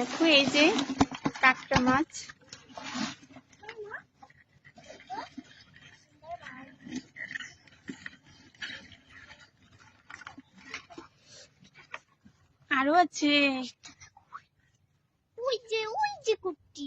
দেখো এই যে কাঁকড়া মাছ। আরও আছে। ওই যে ওই যে কুট্টি।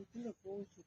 entendeu? Poxa,